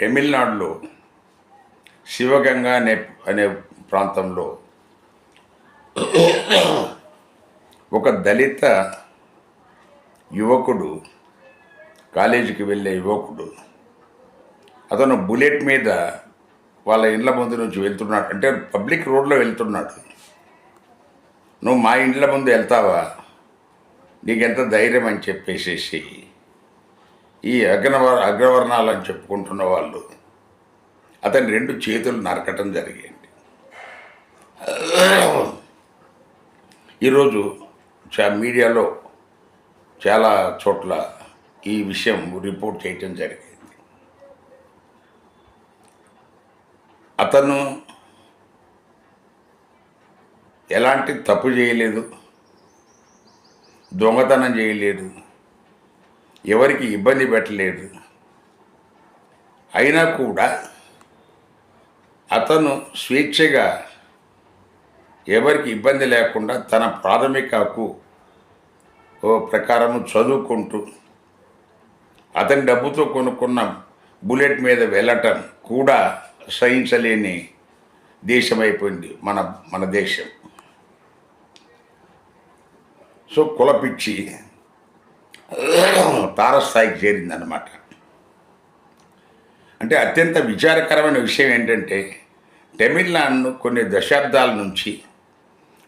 తమిళనాడులో శివగంగా అనే అనే ప్రాంతంలో ఒక దళిత యువకుడు కాలేజీకి వెళ్ళే యువకుడు అతను బుల్లెట్ మీద వాళ్ళ ఇండ్ల ముందు నుంచి వెళ్తున్నాడు. అంటే పబ్లిక్ రోడ్లో వెళ్తున్నాడు. నువ్వు మా ఇండ్ల ముందు వెళ్తావా? నీకెంత ధైర్యం? అని చెప్పేసేసి ఈ అగ్రవర్ అగ్రవర్ణాలు అని చెప్పుకుంటున్న వాళ్ళు అతని రెండు చేతులు నరకటం జరిగింది. ఈరోజు చా మీడియాలో చాలా చోట్ల ఈ విషయం రిపోర్ట్ చేయటం జరిగింది. అతను ఎలాంటి తప్పు చేయలేదు దొంగతనం చేయలేదు ఎవరికి ఇబ్బంది పెట్టలేదు. అయినా కూడా అతను స్వేచ్ఛగా ఎవరికి ఇబ్బంది లేకుండా తన ప్రాథమిక హక్కు ఓ ప్రకారం చదువుకుంటూ అతని డబ్బుతో కొనుక్కున్న బుల్లెట్ మీద వెళ్ళటం కూడా సహించలేని దేశం అయిపోయింది మన మన దేశం. సో కులపిచ్చి తారస్థాయికి చేరిందనమాట అంటే అత్యంత విచారకరమైన విషయం ఏంటంటే తమిళనాడును కొన్ని దశాబ్దాల నుంచి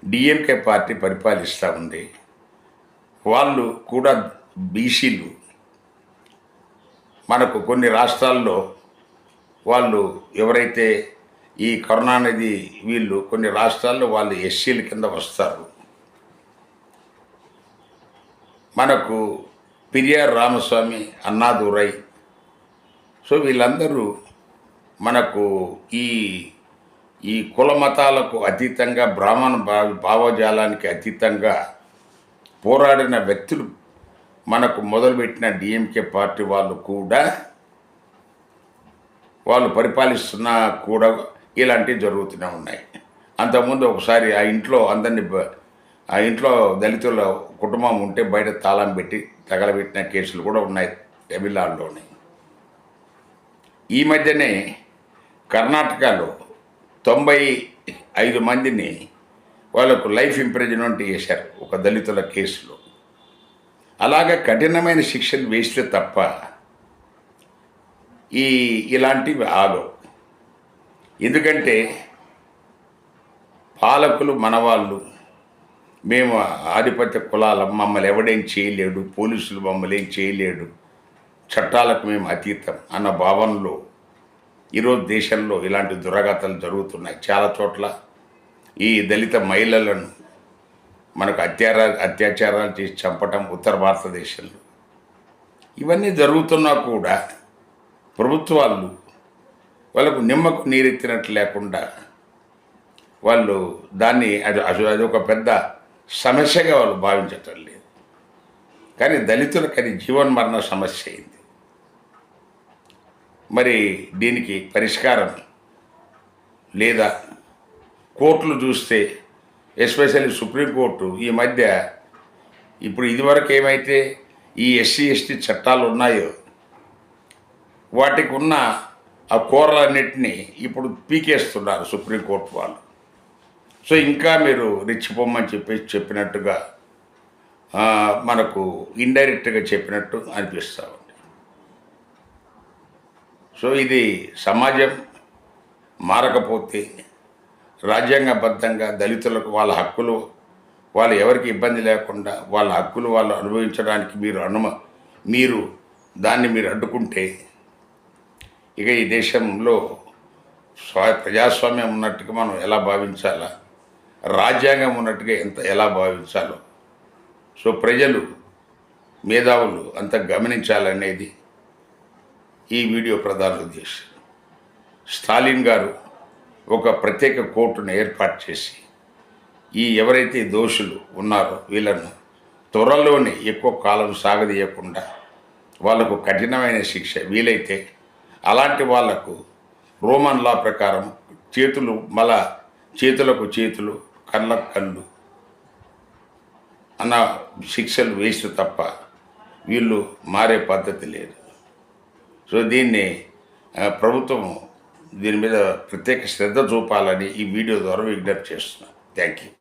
డిఎంకే పార్టీ పరిపాలిస్తూ ఉంది. వాళ్ళు కూడా బీసీలు. మనకు కొన్ని రాష్ట్రాల్లో వాళ్ళు ఎవరైతే ఈ కరుణానిధి వీళ్ళు కొన్ని రాష్ట్రాల్లో వాళ్ళు ఎస్సీల కింద వస్తారు. మనకు పిరియార్ రామస్వామి అన్నాదురై. సో వీళ్ళందరూ మనకు ఈ ఈ కుల మతాలకు అతీతంగా బ్రాహ్మణ భావ భావజాలానికి అతీతంగా పోరాడిన వ్యక్తులు మనకు మొదలుపెట్టిన డిఎంకే పార్టీ వాళ్ళు కూడా వాళ్ళు పరిపాలిస్తున్నా కూడా ఇలాంటివి జరుగుతూనే ఉన్నాయి. అంతకుముందు ఒకసారి ఆ ఇంట్లో అందరినీ ఆ ఇంట్లో దళితుల కుటుంబం ఉంటే బయట తాళం పెట్టి తగలబెట్టిన కేసులు కూడా ఉన్నాయి తమిళనాడులోని. ఈ మధ్యనే కర్ణాటకలో తొంభై ఐదు మందిని వాళ్ళకు లైఫ్ ఇంప్రిజన్మెంట్ చేశారు ఒక దళితుల కేసులో. అలాగే కఠినమైన శిక్షలు వేస్తే తప్ప ఈ ఇలాంటివి ఆగవు. ఎందుకంటే పాలకులు మనవాళ్ళు మేము ఆధిపత్య కులాల మమ్మల్ని ఎవడేం చేయలేడు పోలీసులు మమ్మల్ని ఏం చేయలేడు చట్టాలకు మేము అతీతం అన్న భావనలో ఈరోజు దేశంలో ఇలాంటి దురగతలు జరుగుతున్నాయి చాలా చోట్ల. ఈ దళిత మహిళలను మనకు అత్యారా అత్యాచారాలు చేసి చంపటం ఉత్తర భారతదేశంలో. ఇవన్నీ జరుగుతున్నా కూడా ప్రభుత్వాలు వాళ్ళకు నిమ్మకు నీరెత్తినట్లు లేకుండా వాళ్ళు దాన్ని అది అది అది ఒక పెద్ద సమస్యగా వాళ్ళు భావించటం లేదు. కానీ దళితులకు అది జీవన్మరణ సమస్య అయింది. మరి దీనికి పరిష్కారం లేదా కోర్టులు చూస్తే ఎస్పెషల్లీ సుప్రీంకోర్టు ఈ మధ్య ఇప్పుడు ఇదివరకు ఏమైతే ఈ ఎస్సీ ఎస్టీ చట్టాలు ఉన్నాయో వాటికి ఉన్న ఆ కూరలన్నింటినీ ఇప్పుడు పీకేస్తున్నారు సుప్రీంకోర్టు వాళ్ళు. సో ఇంకా మీరు రెచ్చిపోమ్మని చెప్పేసి చెప్పినట్టుగా మనకు ఇండైరెక్ట్గా చెప్పినట్టు అనిపిస్తూ ఉంది. సో ఇది సమాజం మారకపోతే రాజ్యాంగబద్ధంగా దళితులకు వాళ్ళ హక్కులు వాళ్ళు ఎవరికి ఇబ్బంది లేకుండా వాళ్ళ హక్కులు వాళ్ళు అనుభవించడానికి మీరు అనుమ మీరు దాన్ని మీరు అడ్డుకుంటే ఇక ఈ దేశంలో స్వా ప్రజాస్వామ్యం ఉన్నట్టుగా మనం ఎలా భావించాలా? రాజ్యాంగం ఉన్నట్టుగా ఎంత ఎలా భావించాలో. సో ప్రజలు మేధావులు అంత గమనించాలనేది ఈ వీడియో ప్రధాన ఉద్దేశం. స్టాలిన్ గారు ఒక ప్రత్యేక కోర్టును ఏర్పాటు చేసి ఈ ఎవరైతే దోషులు ఉన్నారో వీళ్ళను త్వరలోనే ఎక్కువ కాలం సాగదీయకుండా వాళ్ళకు కఠినమైన శిక్ష వీలైతే అలాంటి వాళ్ళకు రోమన్ లా ప్రకారం చేతులు మళ్ళా చేతులకు చేతులు కళ్ళకు కళ్ళు అన్న శిక్షలు వేస్తే తప్ప వీళ్ళు మారే పద్ధతి లేదు. సో దీన్ని ప్రభుత్వం దీని మీద ప్రత్యేక శ్రద్ధ చూపాలని ఈ వీడియో ద్వారా విజ్ఞప్తి చేస్తున్నాను థ్యాంక్ యూ